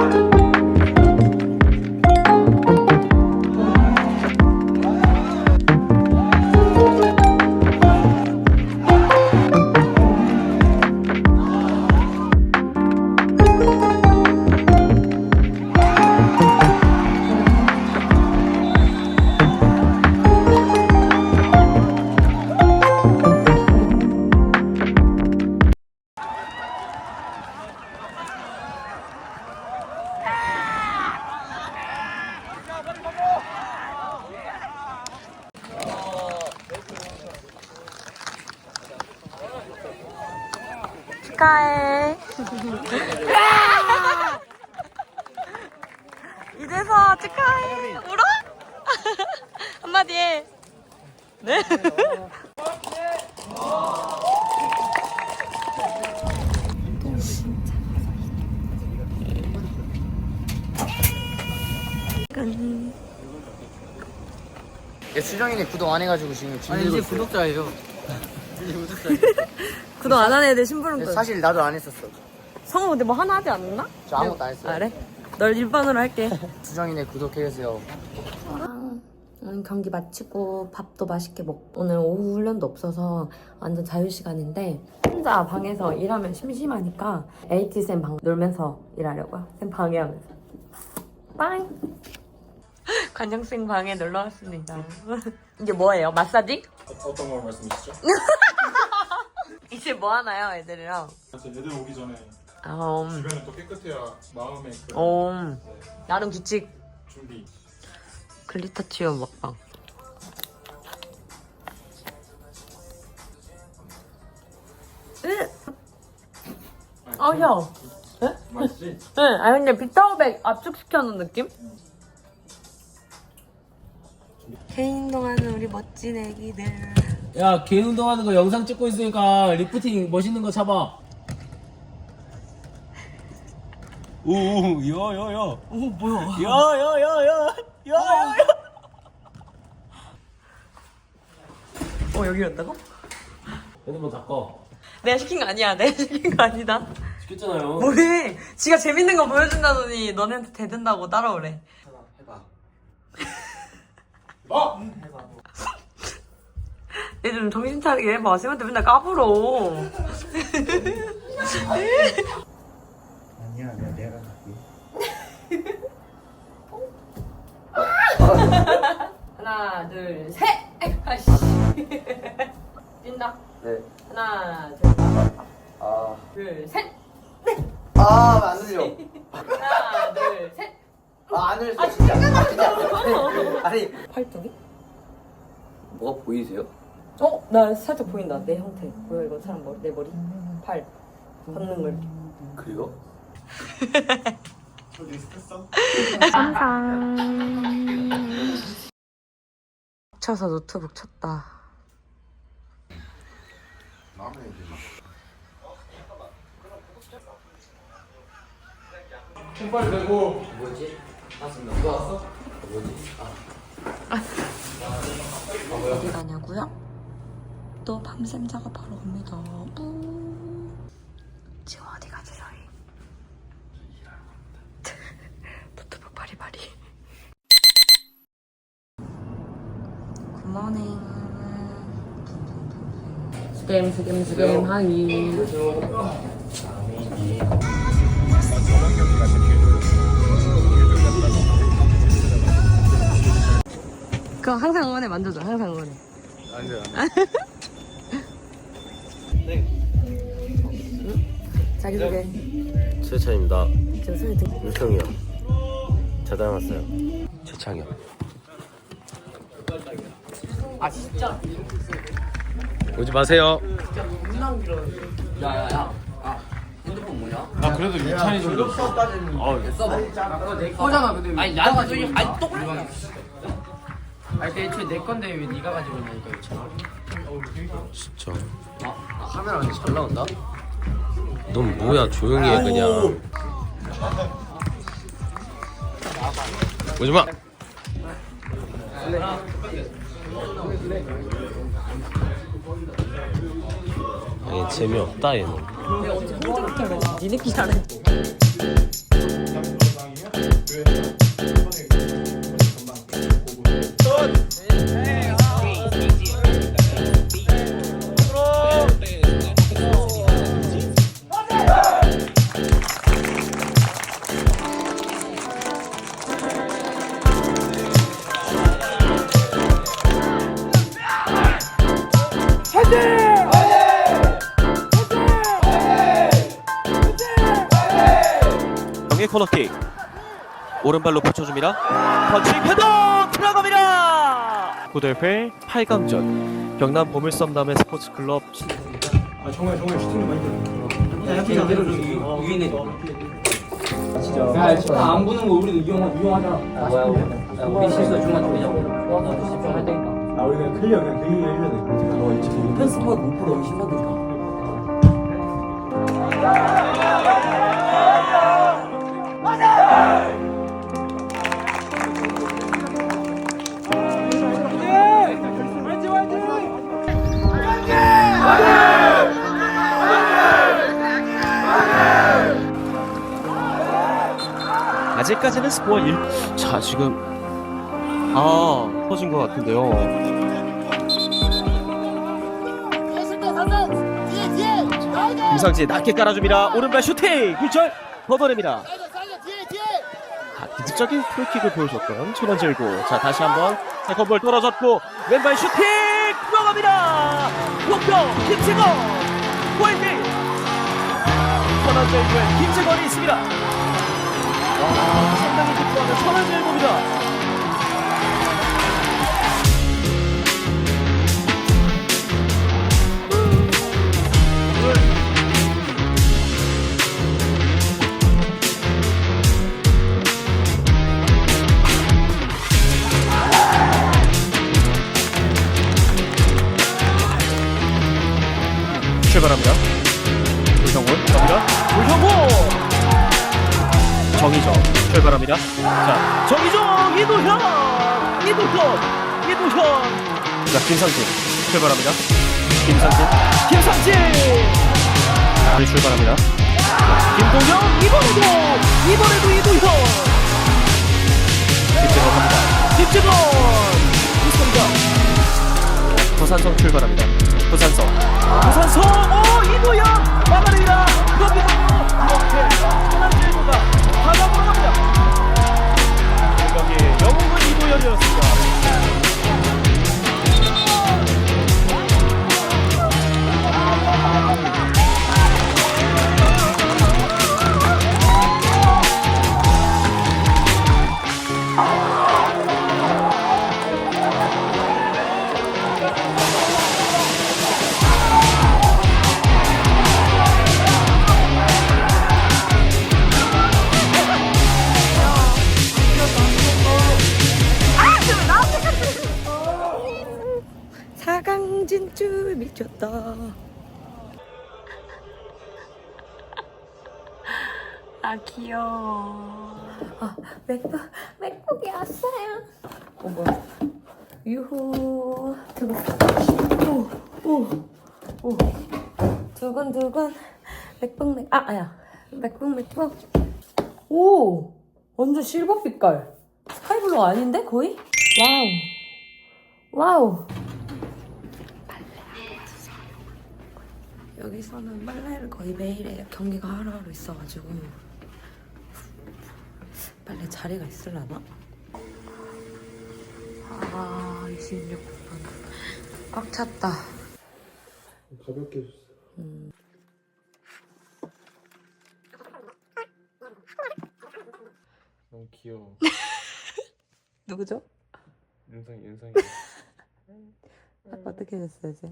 Bye. 축하해. 이제서 축하해. 울어? 한마디 해. 네? 얘 수정이네 구독 안 해가지고 지금 아니 질리고 이제 있어요. 구독자예요. 구독 안 한 애들 심부름 근데 또. 사실 나도 안 했었어. 성우 근데 뭐 하나 하지 않았나? 저 아무것도 안 했어요. 아, 그래? 널 일반으로 할게. 수정이네 구독해주세요. 오늘 경기 마치고 밥도 맛있게 먹고 오늘 오후 훈련도 없어서 완전 자유 시간인데 혼자 방에서 일하면 심심하니까 AT 쌤방 놀면서 일하려고요. 쌤 방해하면서. 빵. 관장쌤 방에 놀러 왔습니다. 이게 뭐예요? 마사지? 어떤 걸 말씀이시죠? 이제 뭐 하나요, 애들이랑? 애들 오기 전에 아, 음. 주변을 또 깨끗해야 마음의 그 어, 나름 규칙 준비 글리터 치유 먹방. 아, 형. 맛있지? 응, 아 근데 비타오백 압축시켜놓은 느낌? 개인 운동하는 우리 멋진 애기들. 야, 개인 운동하는 거 영상 찍고 있으니까 리프팅 멋있는 거 잡아. 오, 야, 야, 야. 오, 뭐야? 야, 야, 야, 야. 야, 야, 야. 어, 여기였다고? 핸드폰 닦어. 내가 시킨 거 아니야. 내가 시킨 거 아니다. 시켰잖아요. 뭐해? 지가 재밌는 거 보여준다더니 너네한테 대든다고 따라오래. 해봐. 어! 얘 좀 정신 차리게 해봐. 쌤한테 맨날 까불어. 아니야, 내가 내가 갈게. 하나, 둘, 셋! 아씨. 뛴다. 네. 하나, 둘, 아, 둘, 셋! 아, 안 들려. 하나, 둘, 셋! 아, 안 들려. 진짜. 아니, 아니. 팔뚝이? 뭐가 보이세요? 어? 나 살짝 보인다. 내 형태. 보여, 이거 사람 머리, 내 머리? 팔. 걷는 걸. 그래요? 저 리스트했어? 쳐서 노트북 쳤다. 신발 대고 뭐지? 맞습니다. 누가 왔어? 뭐지? 아, 어디 가냐고요? 또 밤샘 작업하러 갑니다. 우. 지금 어디 가지 저희? 노트북 바리바리. 굿모닝. 스겜 스겜 스겜 하이. 그거 항상 응원해 만져줘 항상 응원해. 아니요. 자기소개. 최찬입니다. 지금 소리 듣. 유성이요. 저 닮았어요. 최창이요. 아, 진짜? 오지 마세요. 야, 야, 야. 아, 핸드폰 뭐냐? 아 그래도 유찬이 정도 어, 써봐. 그거 내 거잖아, 근데. 아니, 나도 저기, 아니, 똑 아니, 그 애초에 내 건데 왜 네가 가지고 있냐니까, 유찬아. 진짜. 카메라 근데 잘 나온다. 넌 뭐야 조용히 해 그냥. 오지 마. 아니 재미없다 얘는. 니네끼리 잘해. 코너킥. 오른발로 붙여줍니다. 펀칭 헤더! 들어갑니다! 고대회 8강전. 경남 보물섬남의 스포츠클럽 신입니다. 아 정말 정말 슈팅 많이 야 진짜. 안 보는 거 우리도 이용 이용하자 뭐야 우리 실수 중간 돌리자고 도와줘 주십시오 할 테니까 아 우리 그냥 클리어 그냥 클리어 해줘야 돼 어, 지금 편스포 못 풀어. 심하니까 아직까지는 스코어 1. 자, 지금 아, 터진 것 같은데요. 김상진 낮게 깔아줍니다. 오른발 슈팅! 굴절! 걷어냅니다. 아, 기습적인 프리킥을 보여줬던 천원질고 자, 다시 한번 세컨볼 떨어졌고 왼발 슈팅! 들어갑니다! 목표 김재건! 골밑! 천원질고의 김재건이 있습니다. 와, 상당히 기뻐하는 천안일보입니다. 출발합니다. 우성훈 갑니다. 우성훈! 정희정 출발합니다. 자, 정희정 이도현, 이도현, 이도현. 자, 김상진 출발합니다. 김상진, 김상진. 다시 출발합니다. 김동영 이번에도 이번에도 이도현. 김재건 갑니다. 김재건 좋습니다. 부산성 출발합니다. 부산성, 부산성, 오 이도현 막아냅니다. 이렇게 여기 영웅은 이도현이었습니다. 아 귀여워. 아 맥북 맥북이 왔어요. 어 뭐야? 유후 두근 오오오 두근 두근 맥북 맥 아, 아야 맥북 맥북 오 완전 실버 빛깔 스카이블루 아닌데 거의? 와우 와우 여기서는 빨래를 거의 매일 해요. 경기가 하루하루 있어가지고 빨래 자리가 있으려나? 아 26분 꽉 찼다. 가볍게 해줬어 너무 귀여워. 누구죠? 윤성이 윤성이. 어떻게 됐어요, 쟤?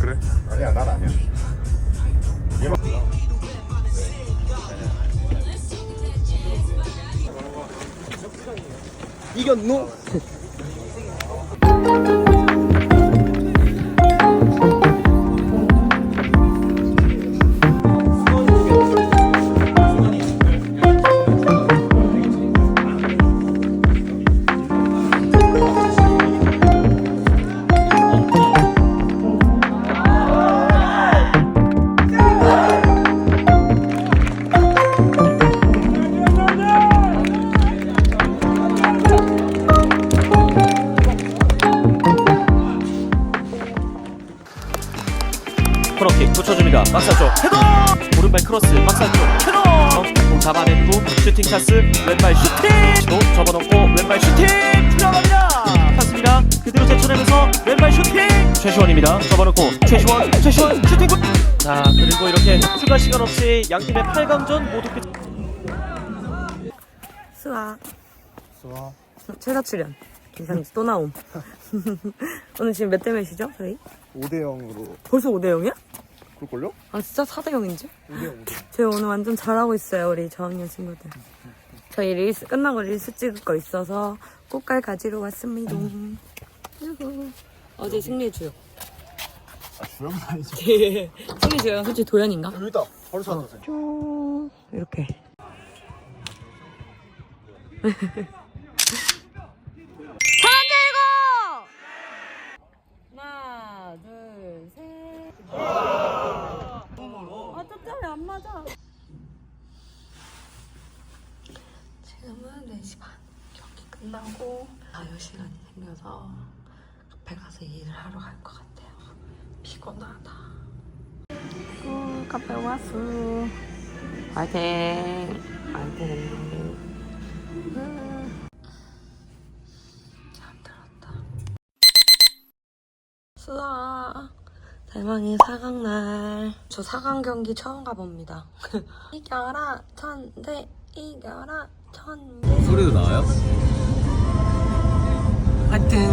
그래? 아니야 난 아니야 이겼 찬스 왼발 슈팅! 또 접어놓고 왼발 슈팅! 들어갑니다! 찬스 있습니다. 그대로 제쳐내면서 왼발 슈팅. 최시원입니다. 접어놓고 최시원, 최시원 슈팅. 골! 자 그리고 이렇게 추가 시간 없이 양 팀의 8강전 모두 끝. 수아. 수아. 최다 출연. 이상지 또 나옴. 오늘 지금 몇 대 몇이죠, 저희? 5대 0으로 벌써 5대 0이야? 그럴걸요? 아, 진짜 4대 0인지? 5대 0. 저희 오늘 완전 잘하고 있어요, 우리 저학년 친구들. 저희 릴스, 끝나고 릴스 찍을 거 있어서 꽃갈 가지러 왔습니다. 유후. 어제 승리의 주역. 아 주영은 아니지 승리 주역은 솔직히 도현인가? 여기 있다 바로 쭉 이렇게 하나 둘셋 아 짭짤이 안 맞아 지금은 4시 반 경기 끝나고 자유시간이 생겨서 카페 가서 일을 하러 갈 것 같아요 피곤하다 오, 카페 왔어. 화이팅! 화이팅! 음. 잠들었다. 수아, 대망의 4강 날. 저 4강 경기 처음 가봅니다. 이겨라, 천대, 이겨라, 천대. 소리도 나와요? 화이팅!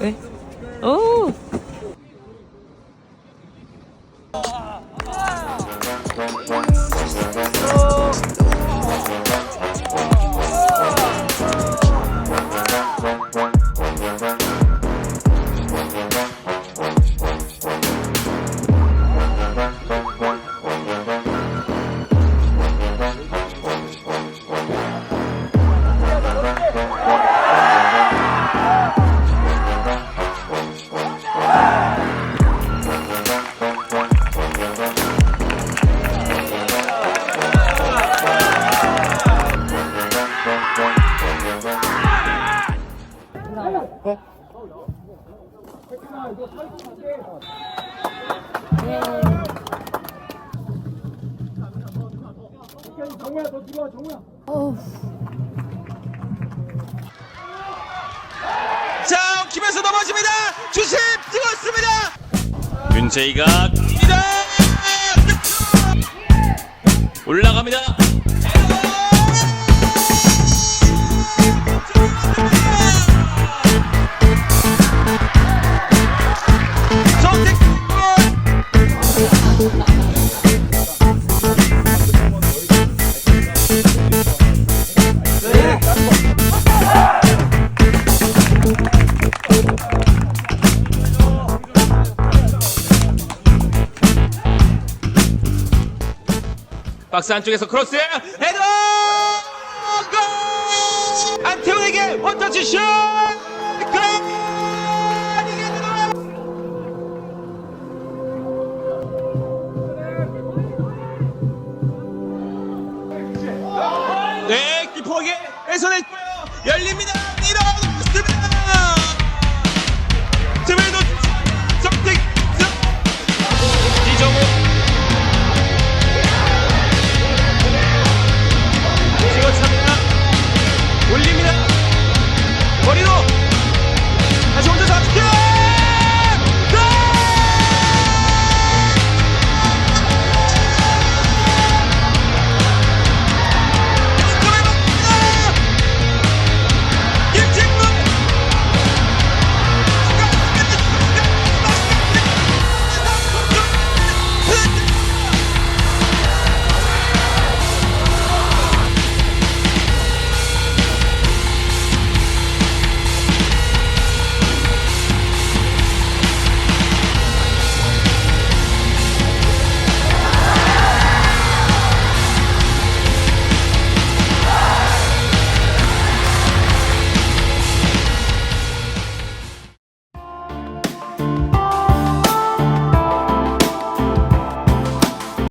왜? 오! 자, 엉키면서 넘어집니다. 주심 찍었습니다. 윤재이가 갑니다. 올라갑니다. 박스 안쪽에서 크로스 헤더 골! 안태훈에게 원터치 슛! 골! 네, 뺏어냈고요. 열립니다.